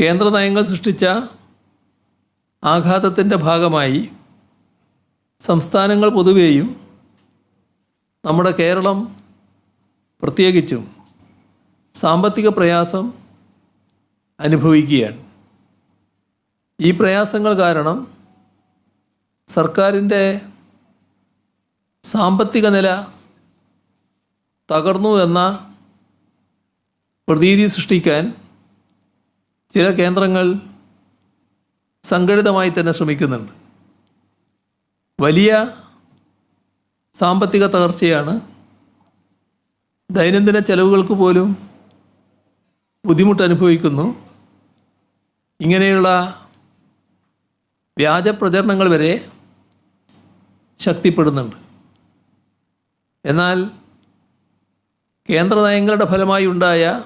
കേന്ദ്ര നയങ്ങൾ സൃഷ്ടിച്ച ആഘാതത്തിന്റെ ഭാഗമായി സംസ്ഥാനങ്ങൾ പൊതുവെയും നമ്മുടെ കേരളം പ്രത്യേകിച്ചും സാമ്പത്തിക പ്രയാസം അനുഭവിക്കുകയാണ്. ഈ പ്രയാസങ്ങൾ കാരണം സർക്കാരിന്റെ സാമ്പത്തിക നില തകർന്നു എന്ന പ്രതീതി സൃഷ്ടിക്കാൻ ചില കേന്ദ്രങ്ങൾ സംഘടിതമായി തന്നെ ശ്രമിക്കുന്നുണ്ട്. വലിയ സാമ്പത്തിക തകർച്ചയാണ്. ദൈനംദിന ചെലവുകൾക്ക് പോലും ബുദ്ധിമുട്ട് അനുഭവിക്കുന്നു. ഇങ്ങനെയുള്ള വ്യാജ പ്രചരണങ്ങൾ വരെ ശക്തിപ്പെടുന്നുണ്ട്. എന്നാൽ കേന്ദ്ര നയങ്ങളുടെ ഫലമായി ഉണ്ടായ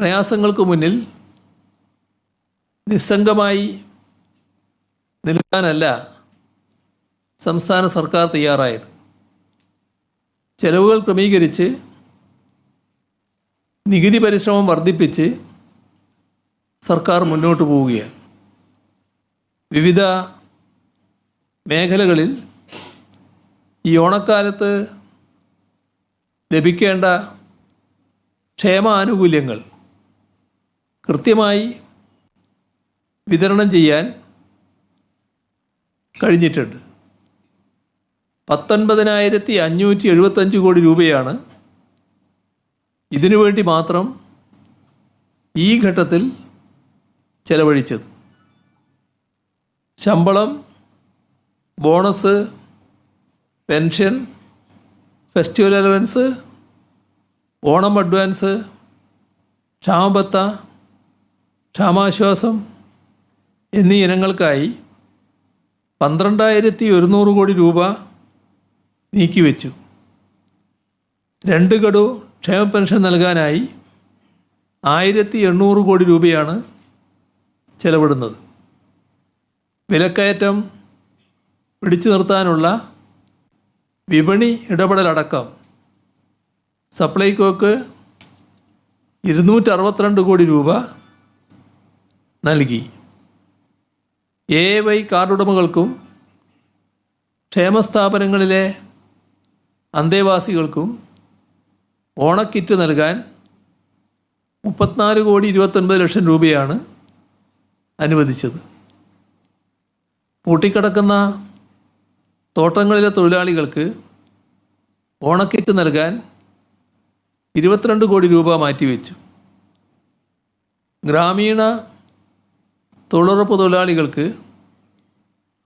പ്രയാസങ്ങൾക്ക് മുന്നിൽ നിസ്സംഗമായി നിൽക്കാനല്ല സംസ്ഥാന സർക്കാർ തയ്യാറായത്. ചെലവുകൾ ക്രമീകരിച്ച് നികുതി പരിശ്രമം വർദ്ധിപ്പിച്ച് സർക്കാർ മുന്നോട്ട് പോവുകയാണ്. വിവിധ മേഖലകളിൽ ഈ ഓണക്കാലത്ത് ലഭിക്കേണ്ട ക്ഷേമ ആനുകൂല്യങ്ങൾ കൃത്യമായി വിതരണം ചെയ്യാൻ കഴിഞ്ഞിട്ടുണ്ട്. പത്തൊൻപതിനായിരത്തി അഞ്ഞൂറ്റി എഴുപത്തഞ്ച് കോടി രൂപയാണ് ഇതിനുവേണ്ടി മാത്രം ഈ ഘട്ടത്തിൽ ചെലവഴിച്ചത്. ശമ്പളം bonus pension festival allowance Onam advance ക്ഷാമബത്ത ക്ഷാമാശ്വാസം എന്നീ ഇനങ്ങൾക്കായി പന്ത്രണ്ടായിരത്തി ഒരുന്നൂറ് കോടി രൂപ നീക്കിവെച്ചു. രണ്ട് ഗഡു ക്ഷേമ പെൻഷൻ നൽകാനായി ആയിരത്തി എണ്ണൂറ് കോടി രൂപയാണ് ചെലവിടുന്നത്. വിലക്കയറ്റം പിടിച്ചു നിർത്താനുള്ള വിപണി ഇടപെടലടക്കം സപ്ലൈകോക്ക് ഇരുന്നൂറ്ററുപത്തിരണ്ട് കോടി രൂപ നൽകി. എ വൈ കാർഡുടമകൾക്കും ക്ഷേമസ്ഥാപനങ്ങളിലെ അന്തേവാസികൾക്കും ഓണക്കിറ്റ് നൽകാൻ മുപ്പത്തിനാല് കോടി ഇരുപത്തൊൻപത് ലക്ഷം രൂപയാണ് അനുവദിച്ചത്. പൂട്ടിക്കിടക്കുന്ന തോട്ടങ്ങളിലെ തൊഴിലാളികൾക്ക് ഓണക്കിറ്റ് നൽകാൻ ഇരുപത്തിരണ്ട് കോടി രൂപ മാറ്റിവെച്ചു. ഗ്രാമീണ തൊഴിലുറപ്പ് തൊഴിലാളികൾക്ക്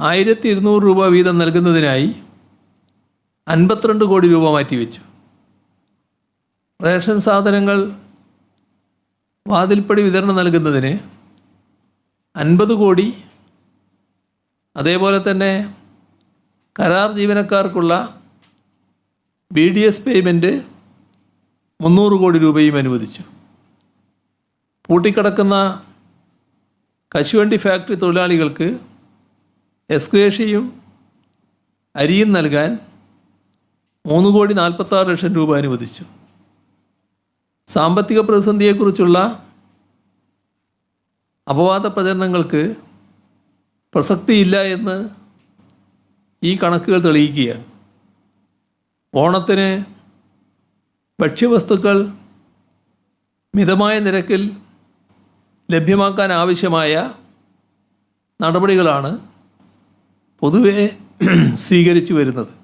ആയിരത്തി ഇരുന്നൂറ് രൂപ വീതം നൽകുന്നതിനായി അൻപത്തിരണ്ട് കോടി രൂപ മാറ്റിവെച്ചു. റേഷൻ സാധനങ്ങൾ വാതിൽപ്പടി വിതരണം നൽകുന്നതിന് അൻപത് കോടി. അതേപോലെ തന്നെ കരാർ ജീവനക്കാർക്കുള്ള ബി ഡി എസ് പേയ്മെന്റ് മുന്നൂറ് കോടി രൂപയും അനുവദിച്ചു. പൂട്ടിക്കിടക്കുന്ന കശുവണ്ടി ഫാക്ടറി തൊഴിലാളികൾക്ക് എസ്ക്രേഷയും അരിയും നൽകാൻ മൂന്ന് കോടി നാൽപ്പത്താറ് ലക്ഷം രൂപ അനുവദിച്ചു. സാമ്പത്തിക പ്രതിസന്ധിയെക്കുറിച്ചുള്ള അപവാദ പ്രചരണങ്ങൾക്ക് പ്രസക്തിയില്ല എന്ന് ഈ കണക്കുകൾ തെളിയിക്കുകയാണ്. ഓണത്തിന് ഭക്ഷ്യവസ്തുക്കൾ മിതമായ നിരക്കിൽ ലഭ്യമാക്കാൻ ആവശ്യമായ നടപടികളാണ് പൊതുവെ സ്വീകരിച്ചു വരുന്നത്.